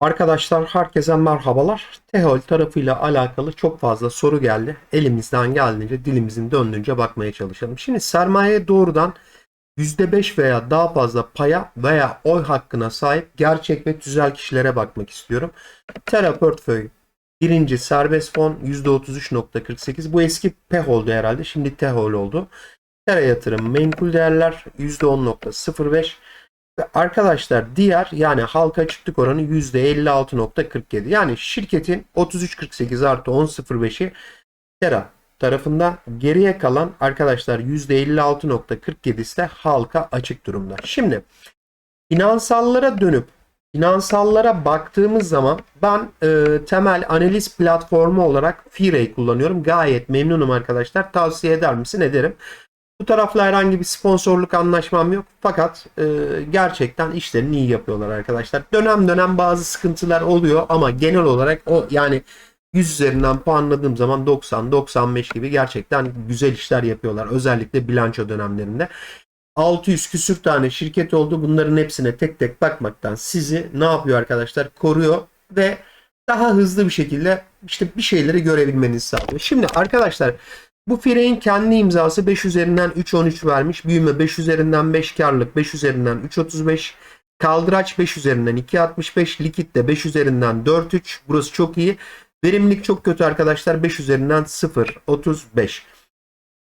Arkadaşlar herkese merhabalar. Tehol tarafıyla alakalı çok fazla soru geldi. Elimizden geldiğince dilimizin döndüğünce bakmaya çalışalım. Şimdi sermaye doğrudan %5 veya daha fazla paya veya oy hakkına sahip gerçek ve tüzel kişilere bakmak istiyorum. Terra Portföy birinci serbest fon %33.48. Bu eski PEHOL'du herhalde. Şimdi TEHOL oldu. Terra yatırım menkul değerler %10.05. Arkadaşlar diğer yani halka açıklık oranı %56.47. Yani şirketin 33.48 artı 10.05'i Tera tarafında geriye kalan arkadaşlar %56.47'si de halka açık durumda. Şimdi finansallara dönüp finansallara baktığımız zaman ben e, temel analiz platformu olarak Fire'yi kullanıyorum. Gayet memnunum arkadaşlar. Tavsiye eder misin? Ederim. Bu tarafla herhangi bir sponsorluk anlaşmam yok. Fakat e, gerçekten işlerini iyi yapıyorlar arkadaşlar. Dönem dönem bazı sıkıntılar oluyor ama genel olarak o yani 100 üzerinden puanladığım zaman 90-95 gibi gerçekten güzel işler yapıyorlar. Özellikle bilanço dönemlerinde. 600 küsür tane şirket oldu. Bunların hepsine tek tek bakmaktan sizi ne yapıyor arkadaşlar? Koruyor ve daha hızlı bir şekilde işte bir şeyleri görebilmenizi sağlıyor. Şimdi arkadaşlar bu Fire'in kendi imzası 5 üzerinden 3.13 vermiş. Büyüme 5 üzerinden 5 karlılık 5 üzerinden 3.35. Kaldıraç 5 üzerinden 2.65. Likit de 5 üzerinden 4.3. Burası çok iyi. Verimlilik çok kötü arkadaşlar. 5 üzerinden 0.35.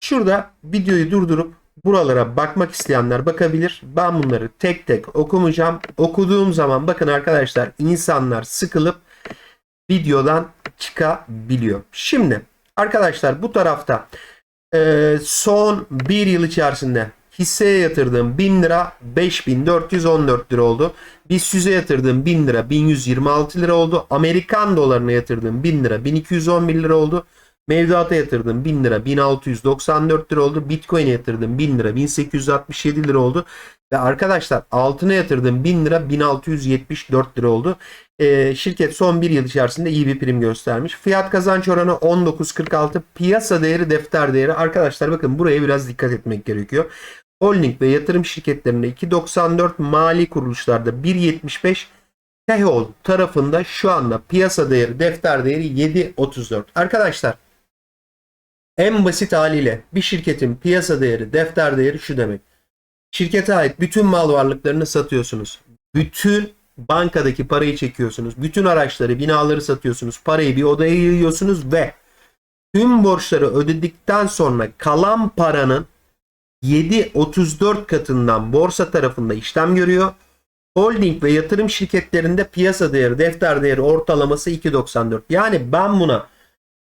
Şurada videoyu durdurup buralara bakmak isteyenler bakabilir. Ben bunları tek tek okumayacağım. Okuduğum zaman bakın arkadaşlar insanlar sıkılıp videodan çıkabiliyor. Şimdi arkadaşlar bu tarafta e, son bir yıl içerisinde hisseye yatırdığım 1000 lira 5414 lira oldu. BIST yatırdığım 1000 lira 1126 lira oldu. Amerikan dolarına yatırdığım 1000 lira 1211 lira oldu. Mevduata yatırdığım 1000 lira 1694 lira oldu. Bitcoin'e yatırdığım 1000 lira 1867 lira oldu. Ve arkadaşlar altına yatırdığım 1000 lira 1674 lira oldu. Ee, şirket son bir yıl içerisinde iyi bir prim göstermiş. Fiyat kazanç oranı 19.46. Piyasa değeri defter değeri. Arkadaşlar bakın buraya biraz dikkat etmek gerekiyor. Holding ve yatırım şirketlerinde 2.94 mali kuruluşlarda 1.75 Tehol tarafında şu anda piyasa değeri defter değeri 7.34. Arkadaşlar en basit haliyle bir şirketin piyasa değeri defter değeri şu demek. Şirkete ait bütün mal varlıklarını satıyorsunuz. Bütün bankadaki parayı çekiyorsunuz. Bütün araçları, binaları satıyorsunuz. Parayı bir odaya yığıyorsunuz ve tüm borçları ödedikten sonra kalan paranın 7.34 katından borsa tarafında işlem görüyor. Holding ve yatırım şirketlerinde piyasa değeri, defter değeri ortalaması 2.94. Yani ben buna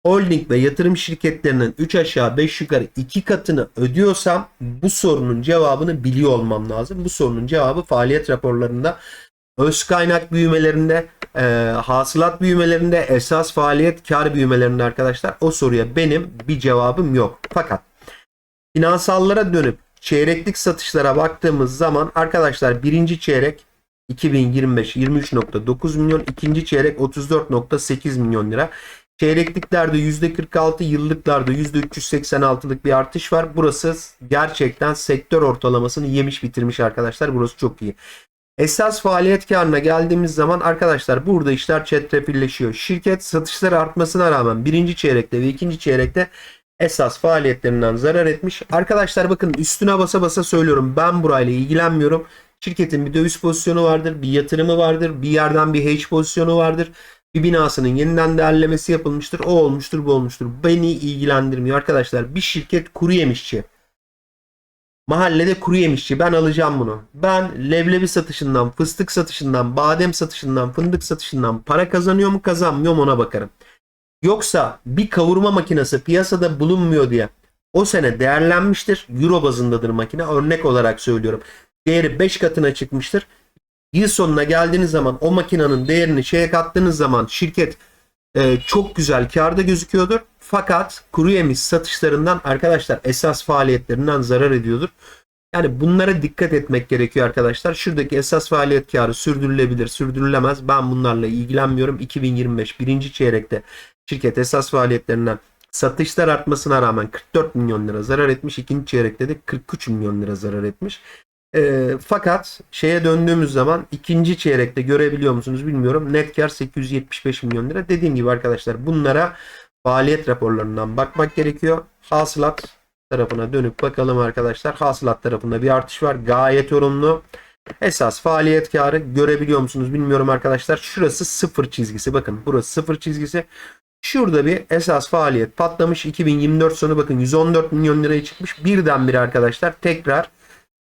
holding ve yatırım şirketlerinin 3 aşağı 5 yukarı 2 katını ödüyorsam bu sorunun cevabını biliyor olmam lazım. Bu sorunun cevabı faaliyet raporlarında öz kaynak büyümelerinde, e, hasılat büyümelerinde, esas faaliyet kar büyümelerinde arkadaşlar o soruya benim bir cevabım yok. Fakat finansallara dönüp çeyreklik satışlara baktığımız zaman arkadaşlar birinci çeyrek 2025 23.9 milyon, ikinci çeyrek 34.8 milyon lira. Çeyrekliklerde %46, yıllıklarda %386'lık bir artış var. Burası gerçekten sektör ortalamasını yemiş bitirmiş arkadaşlar. Burası çok iyi. Esas faaliyet karına geldiğimiz zaman arkadaşlar burada işler çetrefilleşiyor. Şirket satışları artmasına rağmen birinci çeyrekte ve ikinci çeyrekte esas faaliyetlerinden zarar etmiş. Arkadaşlar bakın üstüne basa basa söylüyorum. Ben burayla ilgilenmiyorum. Şirketin bir döviz pozisyonu vardır, bir yatırımı vardır, bir yerden bir hedge pozisyonu vardır. Bir binasının yeniden değerlemesi yapılmıştır. O olmuştur, bu olmuştur. Beni ilgilendirmiyor arkadaşlar. Bir şirket kuru yemişçi. Mahallede kuru yemişçi. Ben alacağım bunu. Ben leblebi satışından, fıstık satışından, badem satışından, fındık satışından para kazanıyor mu kazanmıyor mu ona bakarım. Yoksa bir kavurma makinesi piyasada bulunmuyor diye o sene değerlenmiştir. Euro bazındadır makine. Örnek olarak söylüyorum. Değeri 5 katına çıkmıştır. Yıl sonuna geldiğiniz zaman o makinenin değerini şeye kattığınız zaman şirket e, çok güzel karda gözüküyordur. Fakat kuru yemiş satışlarından arkadaşlar esas faaliyetlerinden zarar ediyordur. Yani bunlara dikkat etmek gerekiyor arkadaşlar. Şuradaki esas faaliyet karı sürdürülebilir, sürdürülemez. Ben bunlarla ilgilenmiyorum. 2025 birinci çeyrekte şirket esas faaliyetlerinden satışlar artmasına rağmen 44 milyon lira zarar etmiş. İkinci çeyrekte de 43 milyon lira zarar etmiş. E, fakat şeye döndüğümüz zaman ikinci çeyrekte görebiliyor musunuz bilmiyorum. Net kar 875 milyon lira. Dediğim gibi arkadaşlar bunlara faaliyet raporlarından bakmak gerekiyor. Hasılat tarafına dönüp bakalım arkadaşlar. Hasılat tarafında bir artış var. Gayet olumlu. Esas faaliyet karı görebiliyor musunuz bilmiyorum arkadaşlar. Şurası sıfır çizgisi. Bakın burası sıfır çizgisi. Şurada bir esas faaliyet patlamış. 2024 sonu bakın 114 milyon liraya çıkmış. Birdenbire arkadaşlar tekrar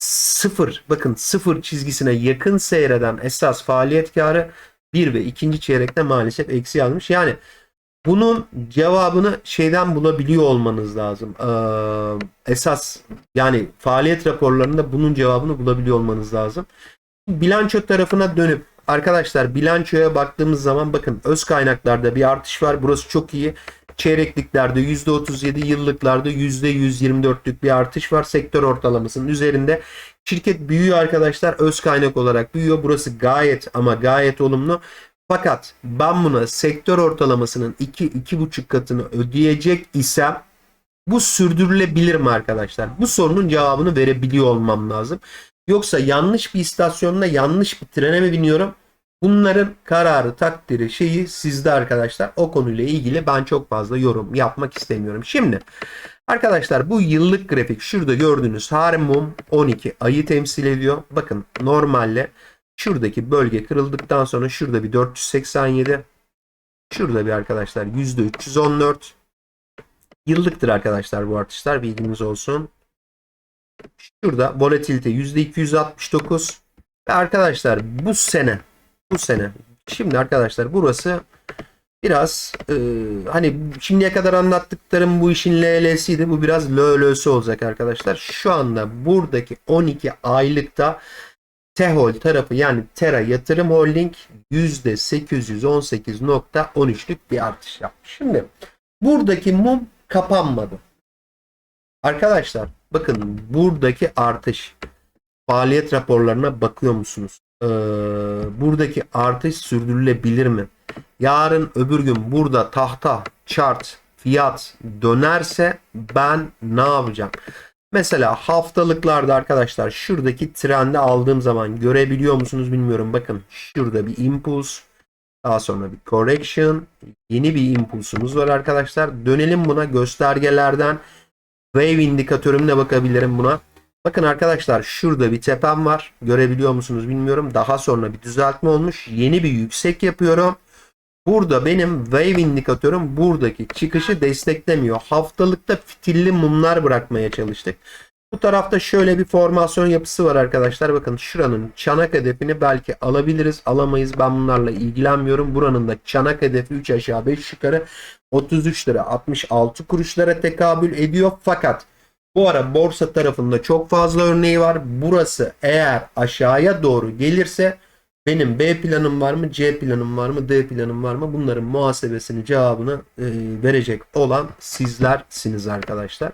sıfır bakın sıfır çizgisine yakın seyreden esas faaliyet karı 1 ve ikinci çeyrekte maalesef eksi almış. Yani bunun cevabını şeyden bulabiliyor olmanız lazım. Ee, esas yani faaliyet raporlarında bunun cevabını bulabiliyor olmanız lazım. Bilanço tarafına dönüp arkadaşlar bilançoya baktığımız zaman bakın öz kaynaklarda bir artış var. Burası çok iyi. Çeyrekliklerde %37, yıllıklarda %124'lük bir artış var. Sektör ortalamasının üzerinde. Şirket büyüyor arkadaşlar. Öz kaynak olarak büyüyor. Burası gayet ama gayet olumlu. Fakat ben buna sektör ortalamasının 2-2,5 katını ödeyecek isem bu sürdürülebilir mi arkadaşlar? Bu sorunun cevabını verebiliyor olmam lazım. Yoksa yanlış bir istasyonda yanlış bir trene mi biniyorum? Bunların kararı, takdiri, şeyi sizde arkadaşlar. O konuyla ilgili ben çok fazla yorum yapmak istemiyorum. Şimdi arkadaşlar bu yıllık grafik şurada gördüğünüz harmum 12 ayı temsil ediyor. Bakın normalle şuradaki bölge kırıldıktan sonra şurada bir 487 şurada bir arkadaşlar %314 yıllıktır arkadaşlar bu artışlar bilginiz olsun. Şurada volatilite %269 ve arkadaşlar bu sene bu sene şimdi arkadaşlar burası biraz e, hani şimdiye kadar anlattıklarım bu işin LL'siydi. Bu biraz LL'si olacak arkadaşlar. Şu anda buradaki 12 aylıkta Tehol tarafı yani Tera Yatırım Holding %818.13'lük bir artış yapmış. Şimdi buradaki mum kapanmadı. Arkadaşlar bakın buradaki artış faaliyet raporlarına bakıyor musunuz? Ee, buradaki artış sürdürülebilir mi? Yarın öbür gün burada tahta, chart, fiyat dönerse ben ne yapacağım? Mesela haftalıklarda arkadaşlar şuradaki trendi aldığım zaman görebiliyor musunuz bilmiyorum. Bakın şurada bir impuls. Daha sonra bir correction. Yeni bir impulsumuz var arkadaşlar. Dönelim buna göstergelerden. Wave indikatörümle bakabilirim buna. Bakın arkadaşlar şurada bir tepem var. Görebiliyor musunuz bilmiyorum. Daha sonra bir düzeltme olmuş. Yeni bir yüksek yapıyorum. Burada benim wave indikatörüm buradaki çıkışı desteklemiyor. Haftalıkta fitilli mumlar bırakmaya çalıştık. Bu tarafta şöyle bir formasyon yapısı var arkadaşlar. Bakın şuranın çanak hedefini belki alabiliriz. Alamayız. Ben bunlarla ilgilenmiyorum. Buranın da çanak hedefi 3 aşağı 5 yukarı 33 lira 66 kuruşlara tekabül ediyor. Fakat bu ara borsa tarafında çok fazla örneği var. Burası eğer aşağıya doğru gelirse benim B planım var mı, C planım var mı, D planım var mı? Bunların muhasebesini, cevabını e, verecek olan sizlersiniz arkadaşlar.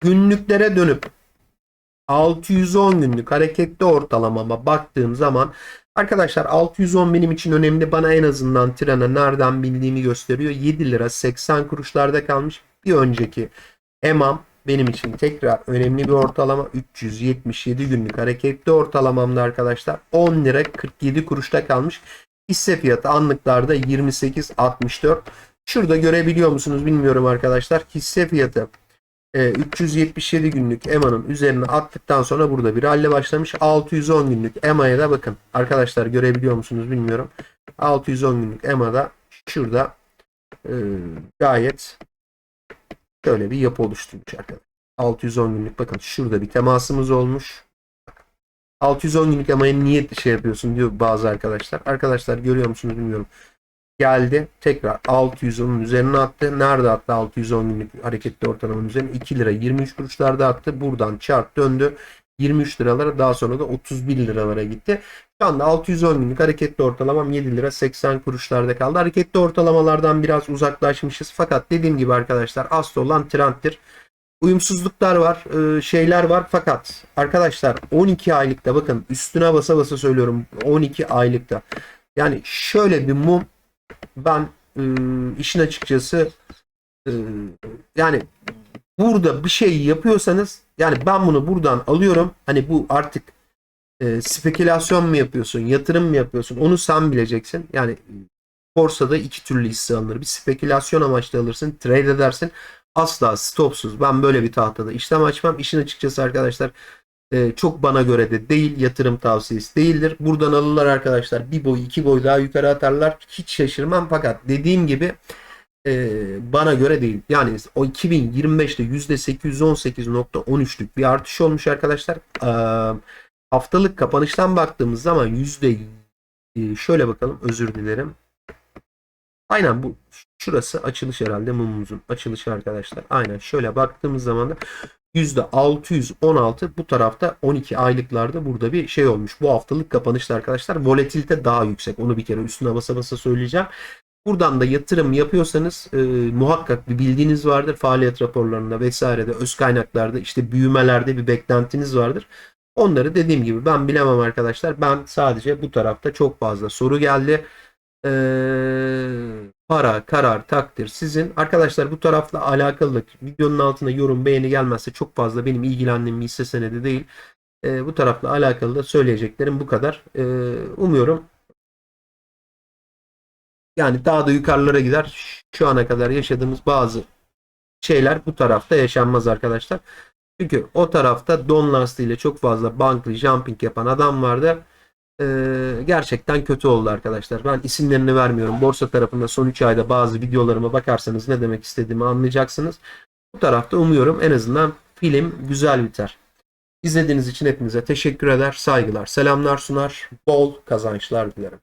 Günlüklere dönüp 610 günlük hareketli ortalamama baktığım zaman arkadaşlar 610 benim için önemli. Bana en azından trene nereden bildiğimi gösteriyor. 7 lira 80 kuruşlarda kalmış. Bir önceki EMAM benim için tekrar önemli bir ortalama 377 günlük hareketli ortalamamda arkadaşlar 10 lira 47 kuruşta kalmış. Hisse fiyatı anlıklarda 28.64. Şurada görebiliyor musunuz bilmiyorum arkadaşlar. Hisse fiyatı e, 377 günlük EMA'nın üzerine attıktan sonra burada bir halle başlamış. 610 günlük EMA'ya da bakın. Arkadaşlar görebiliyor musunuz bilmiyorum. 610 günlük EMA'da şurada e, gayet şöyle bir yapı oluşturmuş arkadaşlar. 610 günlük bakın şurada bir temasımız olmuş. 610 günlük EMA'ya niye şey yapıyorsun diyor bazı arkadaşlar. Arkadaşlar görüyor musunuz bilmiyorum. Geldi tekrar 610'un üzerine attı. Nerede attı 610 günlük hareketli ortalamanın üzerine 2 lira 23 kuruşlarda attı. Buradan çarp döndü. 23 liralara daha sonra da 31 liralara gitti. Şu anda 610 günlük hareketli ortalamam 7 lira 80 kuruşlarda kaldı. Hareketli ortalamalardan biraz uzaklaşmışız. Fakat dediğim gibi arkadaşlar asıl olan trendtir. Uyumsuzluklar var, e, şeyler var fakat arkadaşlar 12 aylıkta bakın üstüne basa basa söylüyorum 12 aylıkta. Yani şöyle bir mum ben e, işin açıkçası yani burada bir şey yapıyorsanız yani ben bunu buradan alıyorum. Hani bu artık e, spekülasyon mu yapıyorsun, yatırım mı yapıyorsun onu sen bileceksin. Yani borsada iki türlü hisse alınır. Bir spekülasyon amaçlı alırsın, trade edersin. Asla stopsuz. Ben böyle bir tahtada işlem açmam. İşin açıkçası arkadaşlar e, çok bana göre de değil. Yatırım tavsiyesi değildir. Buradan alırlar arkadaşlar. Bir boy iki boy daha yukarı atarlar. Hiç şaşırmam. Fakat dediğim gibi e, bana göre değil. Yani o 2025'te %818.13'lük bir artış olmuş arkadaşlar. E, haftalık kapanıştan baktığımız zaman yüzde e, şöyle bakalım özür dilerim. Aynen bu şurası açılış herhalde mumumuzun açılışı arkadaşlar. Aynen şöyle baktığımız zaman da %616 bu tarafta 12 aylıklarda burada bir şey olmuş. Bu haftalık kapanışta arkadaşlar volatilite daha yüksek. Onu bir kere üstüne basa basa söyleyeceğim. Buradan da yatırım yapıyorsanız e, muhakkak bir bildiğiniz vardır. Faaliyet raporlarında vesairede öz kaynaklarda işte büyümelerde bir beklentiniz vardır. Onları dediğim gibi ben bilemem arkadaşlar. Ben sadece bu tarafta çok fazla soru geldi. Ee, para, karar, takdir sizin. Arkadaşlar bu tarafla alakalı videonun altına yorum, beğeni gelmezse çok fazla benim ilgilendiğim bir hisse senedi değil. Ee, bu tarafla alakalı da söyleyeceklerim bu kadar. Ee, umuyorum yani daha da yukarılara gider. Şu ana kadar yaşadığımız bazı şeyler bu tarafta yaşanmaz arkadaşlar. Çünkü o tarafta don lastiğiyle çok fazla banklı jumping yapan adam vardı. Ee, gerçekten kötü oldu arkadaşlar. Ben isimlerini vermiyorum. Borsa tarafında son 3 ayda bazı videolarıma bakarsanız ne demek istediğimi anlayacaksınız. Bu tarafta umuyorum en azından film güzel biter. İzlediğiniz için hepinize teşekkür eder, saygılar, selamlar sunar, bol kazançlar dilerim.